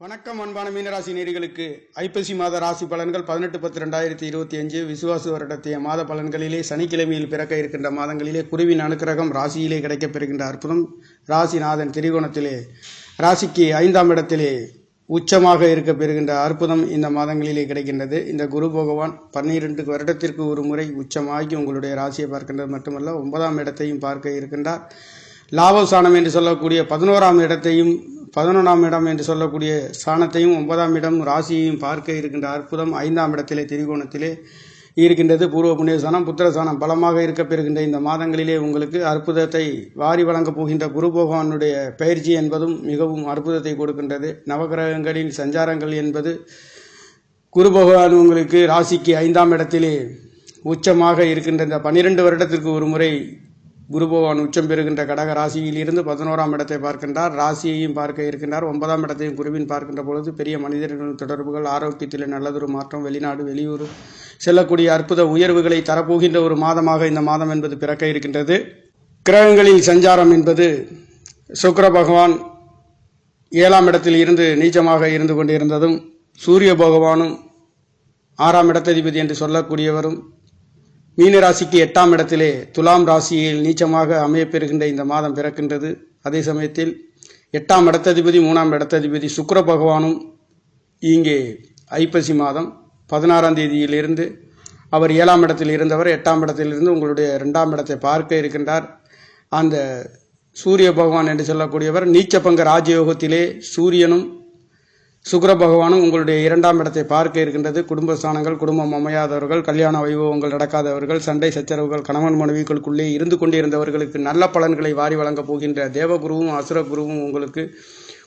வணக்கம் அன்பான மீனராசி நேர்களுக்கு ஐப்பசி மாத ராசி பலன்கள் பதினெட்டு பத்து ரெண்டாயிரத்தி இருபத்தி அஞ்சு. விசுவாசு வருடத்திய மாத பலன்களிலே சனிக்கிழமையில் பிறக்க இருக்கின்ற மாதங்களிலே குருவின் அனுக்கிரகம் ராசியிலே கிடைக்கப் பெறுகின்ற அற்புதம். ராசிநாதன் திரிகோணத்திலே ராசிக்கு ஐந்தாம் இடத்திலே உச்சமாக இருக்க பெறுகின்ற அற்புதம் இந்த மாதங்களிலே கிடைக்கின்றது. இந்த குரு பகவான் பன்னிரெண்டு வருடத்திற்கு ஒரு முறை உச்சமாகி உங்களுடைய ராசியை பார்க்கின்றது மட்டுமல்ல ஒன்பதாம் இடத்தையும் பார்க்க இருக்கின்றார். லாபஸ்தானம் என்று சொல்லக்கூடிய பதினோராம் இடத்தையும் பதினொன்றாம் இடம் என்று சொல்லக்கூடிய ஸ்தானத்தையும் ஒன்பதாம் இடம் ராசியையும் பார்க்க இருக்கின்ற அற்புதம் ஐந்தாம் இடத்திலே திரிகோணத்திலே இருக்கின்றது. பூர்வ புண்ணியஸ்தானம் புத்திரஸ்தானம் பலமாக இருக்க பெறுகின்ற இந்த மாதங்களிலே உங்களுக்கு அற்புதத்தை வாரி வழங்கப் போகின்ற குரு பகவானுடைய பயிற்சி என்பதும் மிகவும் அற்புதத்தை கொடுக்கின்றது. நவகிரகங்களின் சஞ்சாரங்கள் என்பது குரு பகவான் உங்களுக்கு ராசிக்கு ஐந்தாம் இடத்திலே உச்சமாக இருக்கின்ற இந்த பன்னிரெண்டு வருடத்திற்கு ஒரு முறை குரு பகவான் உச்சம் பெறுகின்ற கடக ராசியில் இருந்து பதினோராம் இடத்தை பார்க்கின்றார். ராசியையும் பார்க்க இருக்கின்றார். ஒன்பதாம் இடத்தையும் குருவின் பார்க்கின்ற பொழுது பெரிய மனிதர்களின் தொடர்புகள் ஆரோக்கியத்தில் நல்லதொரு மாற்றம் வெளிநாடு வெளியூர் செல்லக்கூடிய அற்புத உயர்வுகளை தரப்போகின்ற ஒரு மாதமாக இந்த மாதம் என்பது பிறக்க இருக்கின்றது. கிரகங்களில் சஞ்சாரம் என்பது சுக்கர பகவான் ஏழாம் இடத்தில் இருந்து நீச்சமாக இருந்து கொண்டிருந்ததும் சூரிய பகவானும் ஆறாம் இடத்ததிபதி என்று சொல்லக்கூடியவரும் மீன ராசிக்கு எட்டாம் இடத்திலே துலாம் ராசியில் நீச்சமாக அமையப்பெறுகின்ற இந்த மாதம் பிறக்கின்றது. அதே சமயத்தில் எட்டாம் இடத்ததிபதி மூணாம் இடத்ததிபதி சுக்கர பகவானும் இங்கே ஐப்பசி மாதம் பதினாறாம் தேதியிலிருந்து அவர் ஏழாம் இடத்தில் இருந்தவர் எட்டாம் இடத்திலிருந்து உங்களுடைய ரெண்டாம் இடத்தை பார்க்க இருக்கின்றார். அந்த சூரிய பகவான் என்று சொல்லக்கூடியவர் நீச்சபங்க ராஜயோகத்திலே சூரியனும் சுக்கர பகவானும் உங்களுடைய இரண்டாம் இடத்தை பார்க்க இருக்கின்றது. குடும்பஸ்தானங்கள் குடும்பம் அமையாதவர்கள் கல்யாண வைபவங்கள் நடக்காதவர்கள் சண்டை சச்சரவுகள் கணவன் மனைவிகளுக்குள்ளே இருந்து கொண்டிருந்தவர்களுக்கு நல்ல பலன்களை வாரி வழங்கப் போகின்ற தேவகுருவும் அசுரகுருவும் உங்களுக்கு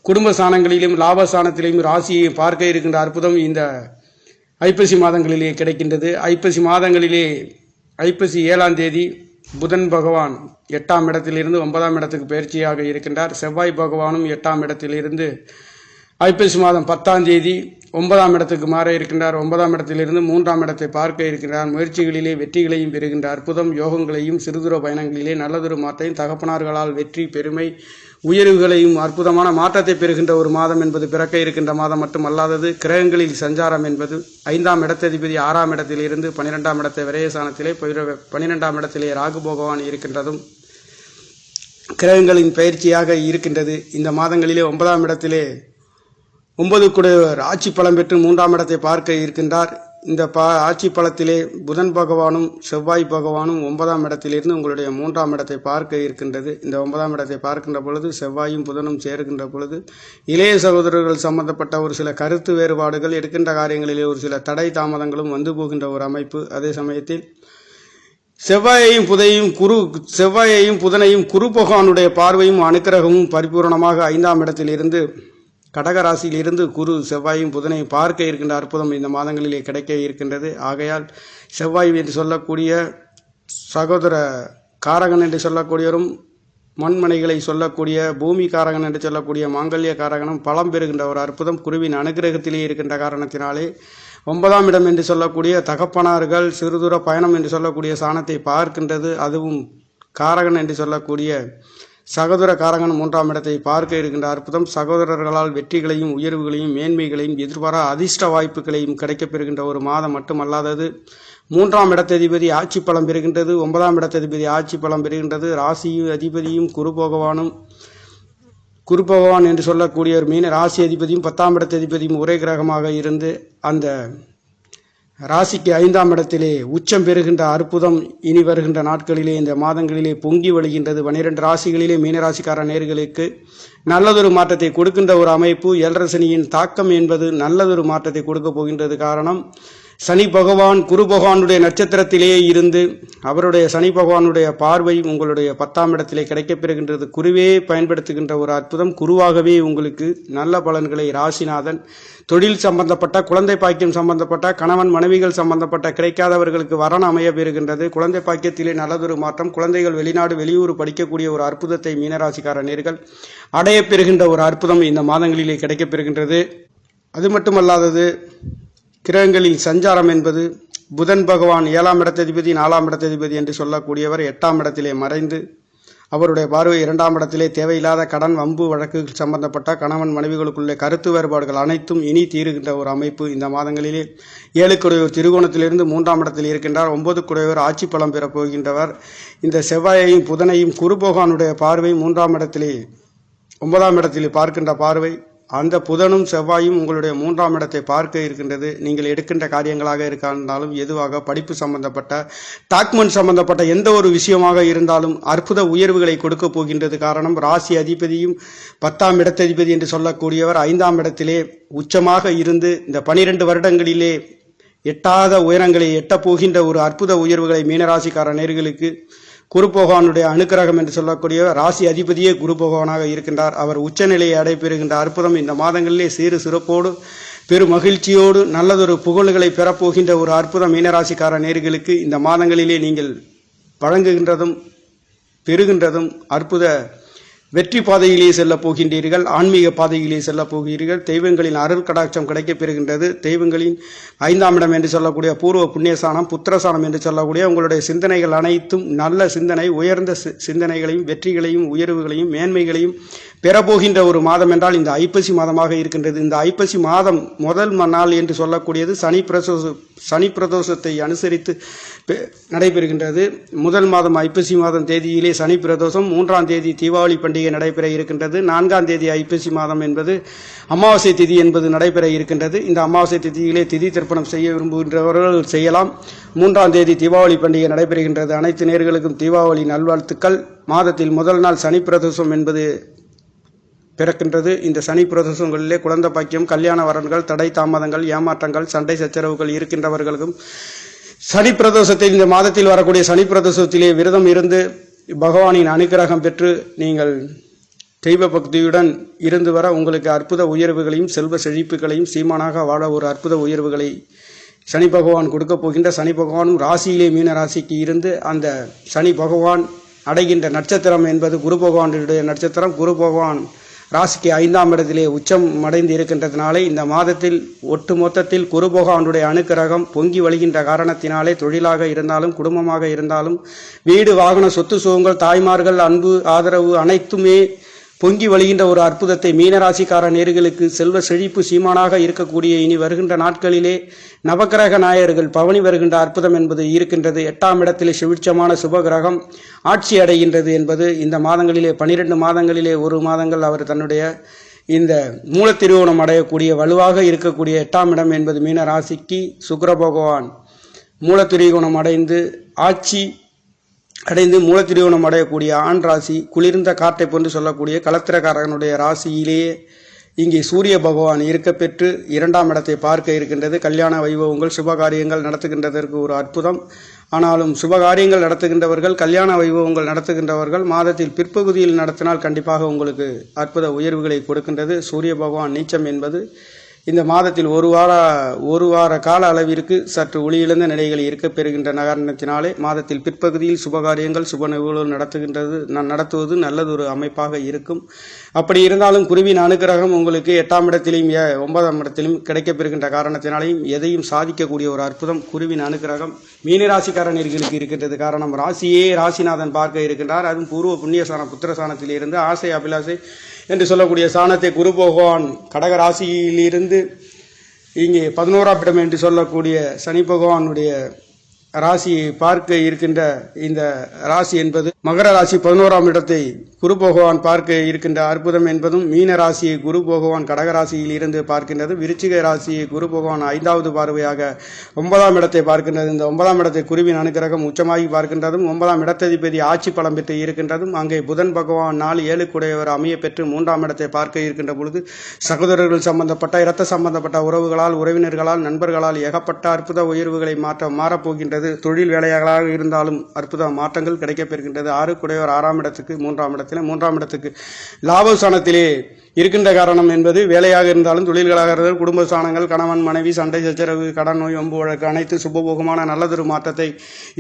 குடும்பஸ்தானங்களிலும் லாபஸ்தானத்திலையும் ராசியை பார்க்க இருக்கின்ற அற்புதம் இந்த ஐப்பசி மாதங்களிலே கிடைக்கின்றது. ஐப்பசி மாதங்களிலே ஐப்பசி ஏழாம் தேதி புதன் பகவான் எட்டாம் இடத்திலிருந்து ஒன்பதாம் இடத்துக்கு பயிற்சியாக இருக்கின்றார். செவ்வாய் பகவானும் எட்டாம் இடத்திலிருந்து ஐப்பசி மாதம் பத்தாம் தேதி ஒன்பதாம் இடத்துக்கு மாற இருக்கின்றார். ஒன்பதாம் இடத்திலிருந்து மூன்றாம் இடத்தை பார்க்க இருக்கின்றார். முயற்சிகளிலே வெற்றிகளையும் பெறுகின்ற அற்புதம் யோகங்களையும் சிறுதூர பயணங்களிலே நல்லதொரு மாற்றையும் தகப்பனார்களால் வெற்றி பெருமை உயர்வுகளையும் அற்புதமான மாற்றத்தை பெறுகின்ற ஒரு மாதம் என்பது பிறக்க இருக்கின்ற மாதம் மட்டுமல்லாதது கிரகங்களில் சஞ்சாரம் என்பது ஐந்தாம் இடத்ததிபதி ஆறாம் இடத்திலிருந்து பனிரெண்டாம் இடத்தை விரயசானத்திலே பன்னிரெண்டாம் இடத்திலே ராகு பகவான் இருக்கின்றதும் கிரகங்களின் பயிற்சியாக இருக்கின்றது. இந்த மாதங்களிலே ஒன்பதாம் இடத்திலே ஒன்பது குடையவர் ஆட்சி பலம் பெற்று மூன்றாம் இடத்தை பார்க்க இருக்கின்றார். இந்த பா ஆட்சி பலத்திலே புதன் பகவானும் செவ்வாய் பகவானும் ஒன்பதாம் இடத்திலிருந்து உங்களுடைய மூன்றாம் இடத்தை பார்க்க இருக்கின்றது. இந்த ஒன்பதாம் இடத்தை பார்க்கின்ற பொழுது செவ்வாயும் புதனும் சேர்க்கின்ற பொழுது இளைய சகோதரர்கள் சம்பந்தப்பட்ட ஒரு சில கருத்து வேறுபாடுகள் எடுக்கின்ற காரியங்களிலே ஒரு சில தடை தாமதங்களும் வந்து போகின்ற ஒரு அமைப்பு. அதே சமயத்தில் செவ்வாயையும் புதையும் குரு செவ்வாயையும் புதனையும் குரு பகவானுடைய பார்வையும் அனுக்கிரகமும் பரிபூரணமாக ஐந்தாம் இடத்திலிருந்து கடகராசியிலிருந்து குரு செவ்வாயும் புதனையும் பார்க்க இருக்கின்ற அற்புதம் இந்த மாதங்களிலே கிடைக்க இருக்கின்றது. ஆகையால் செவ்வாய் என்று சொல்லக்கூடிய சகோதர காரகன் என்று சொல்லக்கூடியவரும் மண்மனைகளை சொல்லக்கூடிய பூமி காரகன் என்று சொல்லக்கூடிய மாங்கல்ய காரகனும் பலம் பெறுகின்ற ஒரு அற்புதம் குருவின் அனுகிரகத்திலே இருக்கின்ற காரணத்தினாலே. ஒன்பதாம் இடம் என்று சொல்லக்கூடிய தகப்பனார்கள் சிறுதூர பயணம் என்று சொல்லக்கூடிய சாணத்தை பார்க்கின்றது. அதுவும் காரகன் என்று சொல்லக்கூடிய சகோதரகாரங்கன் மூன்றாம் இடத்தை பார்க்க இருக்கின்ற அற்புதம் சகோதரர்களால் வெற்றிகளையும் உயர்வுகளையும் மேன்மைகளையும் எதிர்பாரா அதிர்ஷ்ட வாய்ப்புகளையும் கிடைக்கப் பெறுகின்ற ஒரு மாதம் மட்டுமல்லாதது. மூன்றாம் இடத்ததிபதி ஆட்சி பலம் பெறுகின்றது ஒன்பதாம் இடத்ததிபதி ஆட்சி பலம் பெறுகின்றது. ராசியும் அதிபதியும் குரு பகவானும் குரு பகவான் என்று சொல்லக்கூடிய ஒரு மீன ராசி அதிபதியும் பத்தாம் இடத்ததிபதியும் ஒரே கிரகமாக இருந்து அந்த ராசிக்கு ஐந்தாம் இடத்திலே உச்சம் பெறுகின்ற அற்புதம் இனி வருகின்ற நாட்களிலே இந்த மாதங்களிலே பொங்கி வழிகின்றது. பனிரெண்டு ராசிகளிலே மீனராசிக்கார நேர்களுக்கு நல்லதொரு மாற்றத்தை கொடுக்கின்ற ஒரு அமைப்பு. எல்ரசனியின் தாக்கம் என்பது நல்லதொரு மாற்றத்தை கொடுக்க போகின்றது காரணம். சனி பகவான் குரு பகவானுடைய நட்சத்திரத்திலேயே இருந்து அவருடைய சனி பகவானுடைய பார்வை உங்களுடைய பத்தாம் இடத்திலே கிடைக்கப்பெறுகின்றது குருவே பயன்படுத்துகின்ற ஒரு அற்புதம். குருவாகவே உங்களுக்கு நல்ல பலன்களை ராசிநாதன் தொழில் சம்பந்தப்பட்ட குழந்தை பாக்கியம் சம்பந்தப்பட்ட கணவன் மனைவிகள் சம்பந்தப்பட்ட கிடைக்காதவர்களுக்கு வரண் அமைய பெறுகின்றது. குழந்தை பாக்கியத்திலே நல்லதொரு மாற்றம். குழந்தைகள் வெளிநாடு வெளியூர் படிக்கக்கூடிய ஒரு அற்புதத்தை மீனராசிக்கார நேர்கள் அடைய பெறுகின்ற ஒரு அற்புதம் இந்த மாதங்களிலே கிடைக்கப் பெறுகின்றது. அது மட்டுமல்லாதது கிரகங்களில் சஞ்சாரம் என்பது புதன் பகவான் ஏழாம் இடத்ததிபதி நாலாம் இடத்ததிபதி என்று சொல்லக்கூடியவர் எட்டாம் இடத்திலே மறைந்து அவருடைய பார்வை இரண்டாம் இடத்திலே தேவையில்லாத கடன் வம்பு வழக்குகள் சம்பந்தப்பட்ட கணவன் மனைவிகளுக்குள்ளே கருத்து வேறுபாடுகள் அனைத்தும் இனி தீருகின்ற ஒரு அமைப்பு இந்த மாதங்களிலே. ஏழுக்குடையோர் திருகோணத்திலிருந்து மூன்றாம் இடத்தில் இருக்கின்றார். ஒன்பது குடையோர் ஆட்சி பலம் பெறப் போகின்றவர். இந்த செவ்வாயையும் புதனையும் குருபகவானுடைய பார்வை மூன்றாம் இடத்திலே ஒன்பதாம் இடத்தில் பார்க்கின்ற பார்வை. அந்த புதனும் செவ்வாயும் உங்களுடைய மூன்றாம் இடத்தை பார்க்க இருக்கின்றது. நீங்கள் எடுக்கின்ற காரியங்களாக இருந்தாலும் எதுவாக படிப்பு சம்பந்தப்பட்ட டாக்குமெண்ட் சம்பந்தப்பட்ட எந்த ஒரு விஷயமாக இருந்தாலும் அற்புத உயர்வுகளை கொடுக்க போகின்றது. காரணம் ராசி அதிபதியும் பத்தாம் இடத்ததிபதி என்று சொல்லக்கூடியவர் ஐந்தாம் இடத்திலே உச்சமாக இருந்து இந்த பனிரெண்டு வருடங்களிலே எட்டாத உயரங்களை எட்டப் போகின்ற ஒரு அற்புத உயர்வுகளை மீனராசிக்கார நேர்களுக்கு குரு பகவானுடைய அனுக்கிரகம் என்று சொல்லக்கூடிய ராசி அதிபதியே குரு பகவானாக இருக்கின்றார். அவர் உச்சநிலையை அடைபெறுகின்ற அற்புதம் இந்த மாதங்களிலே சீறு சிறப்போடு பெரும் மகிழ்ச்சியோடு நல்லதொரு புகழுகளை பெறப்போகின்ற ஒரு அற்புதம் மீனராசிக்கார நேர்களுக்கு இந்த மாதங்களிலே நீங்கள் வழங்குகின்றதும் பெறுகின்றதும் அற்புத வெற்றி பாதையிலே செல்ல போகின்றீர்கள் ஆன்மீக பாதையிலே செல்ல போகிறீர்கள். தெய்வங்களின் அருள் கடாட்சம் கிடைக்கப் பெறுகின்றது. தெய்வங்களின் ஐந்தாம் இடம் என்று சொல்லக்கூடிய பூர்வ புண்ணியசானம் புத்திரசானம் என்று சொல்லக்கூடிய உங்களுடைய சிந்தனைகள் அனைத்தும் நல்ல சிந்தனை உயர்ந்த சி- சிந்தனைகளையும் வெற்றிகளையும் உயர்வுகளையும் மேன்மைகளையும் பெறப்போகின்ற ஒரு மாதம் என்றால் இந்த ஐப்பசி மாதமாக இருக்கின்றது. இந்த ஐப்பசி மாதம் முதல் நாள் என்று சொல்லக்கூடியது சனி பிரதோஷ சனி பிரதோஷத்தை அனுசரித்து பெ- நடைபெறுகின்றது. முதல் மாதம் ஐப்பசி மாதம் தேதியிலே சனி பிரதோஷம் மூன்றாம் தேதி தீபாவளி பண்டிகை நடைபெற இருக்கின்றது. நான்காம் தேதி ஐப்பசி மாதம் என்பது அமாவாசை திதி என்பது நடைபெற இருக்கின்றது. இந்த அமாவாசை திதியிலே திதி திருப்பணம் செய்ய விரும்புகின்றவர்கள் செய்யலாம். மூன்றாம் தேதி தீபாவளி பண்டிகை நடைபெறுகின்றது. அனைத்து நேர்களுக்கும் தீபாவளி நல்வாழ்த்துக்கள். மாதத்தில் முதல் நாள் சனி பிரதோஷம் என்பது பிறக்கின்றது. இந்த சனி பிரதோஷங்களிலே குழந்தை பாக்கியம் கல்யாண வரன்கள் தடை தாமதங்கள் ஏமாற்றங்கள் சண்டை சச்சரவுகள் இருக்கின்றவர்களுக்கும் சனி பிரதோஷத்தில் இந்த மாதத்தில் வரக்கூடிய சனி பிரதோஷத்திலே விரதம் இருந்து பகவானின் அனுக்கிரகம் பெற்று நீங்கள் தெய்வ பக்தியுடன் இருந்து வர உங்களுக்கு அற்புத உயர்வுகளையும் செல்வ செழிப்புகளையும் சீமானாக வாழ ஒரு அற்புத உயர்வுகளை சனி பகவான் கொடுக்க போகின்ற சனி பகவானும் ராசியிலே மீன ராசிக்கு இருந்து அந்த சனி பகவான் அடைகின்ற நட்சத்திரம் என்பது குரு பகவானுடைய நட்சத்திரம். குரு பகவான் ராசிக்கு ஐந்தாம் இடத்திலே உச்சம் அடைந்து இருக்கின்றதுனாலே இந்த மாதத்தில் ஒட்டு மொத்தத்தில் குரு அணுக்கிரகம் பொங்கி வழிகின்ற காரணத்தினாலே தொழிலாக இருந்தாலும் குடும்பமாக இருந்தாலும் வீடு வாகன சொத்து சுகங்கள் தாய்மார்கள் அன்பு ஆதரவு அனைத்துமே பொங்கி வழிகின்ற ஒரு அற்புதத்தை மீனராசிக்கார நேர்களுக்கு செல்வ செழிப்பு சீமானாக இருக்கக்கூடிய இனி வருகின்ற நாட்களிலே நவக்கிரக நாயர்கள் பவனி வருகின்ற அற்புதம் என்பது இருக்கின்றது. எட்டாம் இடத்திலே சுவிட்சமான சுபகிரகம் ஆட்சி அடைகின்றது என்பது இந்த மாதங்களிலே பனிரெண்டு மாதங்களிலே ஒரு மாதங்கள் அவர் தன்னுடைய இந்த மூலத்திருவோணம் அடையக்கூடிய வலுவாக இருக்கக்கூடிய எட்டாம் இடம் என்பது மீனராசிக்கு சுக்கர பகவான் மூலத்திரிகோணம் அடைந்து ஆட்சி அடைந்து மூலத்திரியோணம் அடையக்கூடிய ஆண் ராசி குளிர்ந்த காற்றை போன்று சொல்லக்கூடிய கலத்திரக்காரகனுடைய ராசியிலேயே இங்கே சூரிய பகவான் இருக்க பெற்று இரண்டாம் இடத்தை பார்க்க இருக்கின்றது. கல்யாண வைபவங்கள் சுபகாரியங்கள் நடத்துகின்றதற்கு ஒரு அற்புதம். ஆனாலும் சுபகாரியங்கள் நடத்துகின்றவர்கள் கல்யாண வைபவங்கள் நடத்துகின்றவர்கள் மாதத்தில் பிற்பகுதியில் நடத்தினால் கண்டிப்பாக உங்களுக்கு அற்புத உயர்வுகளை கொடுக்கின்றது. சூரிய பகவான் நீச்சம் என்பது இந்த மாதத்தில் ஒரு வார ஒரு வார கால அளவிற்கு சற்று ஒளியிழந்த நிலைகள் இருக்க பெறுகின்ற காரணத்தினாலே மாதத்தில் பிற்பகுதியில் சுபகாரியங்கள் சுப நிகழ்வுகள் நடத்துகின்றது ந- நடத்துவது நல்லதொரு அமைப்பாக இருக்கும். அப்படி இருந்தாலும் குருவின் அனுகிரகம் உங்களுக்கு எட்டாம் இடத்திலும் ஏ- ஒன்பதாம் இடத்திலும் கிடைக்கப்பெறுகின்ற காரணத்தினாலையும் காரணத்தினாலேயும் எதையும் சாதிக்கக்கூடிய ஒரு அற்புதம் குருவின் அனுகிரகம் மீனராசிக்காரர்களுக்கு இருக்கின்றது. காரணம் ராசியே ராசிநாதன் பார்க்க இருக்கின்றார். அதுவும் பூர்வ புண்ணியசான புத்திரசானத்தில் இருந்து ஆசை அபிலாசை என்று சொல்லக்கூடிய சாணத்தை குரு பகவான் கடக ராசியிலிருந்து இங்கே பதினோராம் இடம் என்று சொல்லக்கூடிய சனி பகவானுடைய ராசியை பார்க்க இருக்கின்ற இந்த ராசி என்பது மகர ராசி பதினோராம் இடத்தை குரு பகவான் பார்க்க இருக்கின்ற அற்புதம் என்பதும் மீன ராசியை குரு பகவான் கடக ராசியில் இருந்து பார்க்கின்றது. விருச்சிக ராசியை குரு பகவான் ஐந்தாவது பார்வையாக ஒன்பதாம் இடத்தை பார்க்கின்றது. இந்த ஒன்பதாம் இடத்தை குருவின் அனுகிரகம் உச்சமாகி பார்க்கின்றதும் ஒன்பதாம் இடத்ததிபதி ஆட்சி பலம் பெற்று இருக்கின்றதும் அங்கே புதன் பகவான் நாலு ஏழு கூடையவர் அமைய பெற்று மூன்றாம் இடத்தை பார்க்க இருக்கின்ற பொழுது சகோதரர்கள் சம்பந்தப்பட்ட இரத்த சம்பந்தப்பட்ட உறவுகளால் உறவினர்களால் நண்பர்களால் ஏகப்பட்ட அற்புத உயர்வுகளை மாற்ற மாறப்போகின்றது. தொழில் வேலைகளாக இருந்தாலும் அற்புத மாற்றங்கள் கிடைக்கப்பெறுகின்றது ஆறு குடையவர் ஆறாம் இடத்துக்கு மூன்றாம் இடத்திலே மூன்றாம் இடத்துக்கு லாபஸ்தானத்திலே இருக்கின்ற காரணம் என்பது வேலையாக இருந்தாலும் தொழில்களாக இருந்தாலும் குடும்ப ஸ்தானங்கள் கணவன் மனைவி சண்டை சச்சரவு கடன் நோய் ஒம்பு வழக்கு அனைத்து சுபபோகமான நல்லதொரு மாற்றத்தை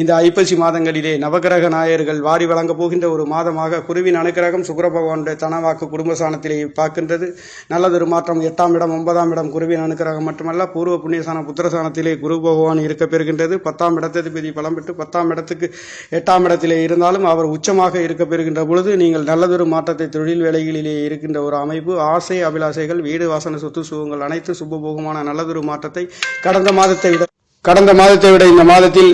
இந்த ஐப்பசி மாதங்களிலே நவகிரக நாயர்கள் வாரி வழங்கப் போகின்ற ஒரு மாதமாக குருவின் அனுக்கிரகம் சுக்கர பகவானுடைய தனவாக்கு குடும்பஸ்தானத்திலே பார்க்கின்றது. நல்லதொரு மாற்றம் எட்டாம் இடம் ஒன்பதாம் இடம் குருவின் அனுக்கிரகம் மட்டுமல்ல பூர்வ புண்ணியசான புத்திரஸ்தானத்திலே குரு பகவான் இருக்க பெறுகின்றது. பத்தாம் இடத்ததிபதி பலம் பெற்று பத்தாம் இடத்துக்கு எட்டாம் இடத்திலே இருந்தாலும் அவர் உச்சமாக இருக்க பெறுகின்ற பொழுது நீங்கள் நல்லதொரு மாற்றத்தை தொழில் வேலைகளிலே இருக்கின்ற ஒரு அமைப்பு ஆசை அபிலாசைகள் வீடு வாசன சொத்து சுகங்கள் அனைத்து சுபபோகமான நல்லதொரு மாற்றத்தை கடந்த மாதத்தை விட கடந்த மாதத்தை விட இந்த மாதத்தில்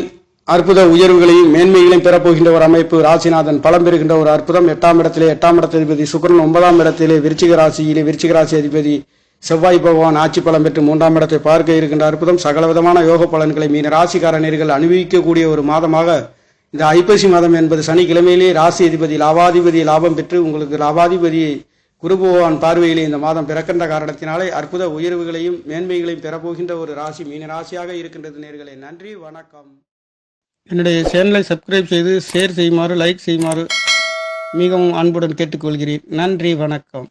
அற்புத உயர்வுகளையும் மேன்மைகளையும் பெறப்போகின்ற ஒரு அமைப்பு ராசிநாதன் பலம் பெறுகின்ற ஒரு அற்புதம். எட்டாம் இடத்திலே எட்டாம் இடத்த அதிபதி சுக்கரன் ஒன்பதாம் இடத்திலே விருச்சிக ராசியிலே விருச்சிக ராசி அதிபதி செவ்வாய் பகவான் ஆட்சி பலம் பெற்று மூன்றாம் இடத்தை பார்க்க இருக்கின்ற அற்புதம். சகலவிதமான யோக பலன்களை மீன ராசிக்காரனர்கள் அனுபவிக்கக்கூடிய ஒரு மாதமாக இந்த ஐப்பசி மாதம் என்பது சனிக்கிழமையிலே ராசி அதிபதி லாபாதிபதி லாபம் பெற்று உங்களுக்கு லாபாதிபதி குருபகவான் பார்வையில் பார்வையிலே இந்த மாதம் பிறக்கின்ற காரணத்தினாலே அற்புத உயர்வுகளையும் மேன்மைகளையும் பெறப்போகின்ற ஒரு ராசி மீன ராசியாக இருக்கின்றது நேர்களே. நன்றி வணக்கம். என்னுடைய சேனலை சப்ஸ்கிரைப் செய்து ஷேர் செய்யுமாறு லைக் செய்யுமாறு மிகவும் அன்புடன் கேட்டுக்கொள்கிறேன். நன்றி வணக்கம்.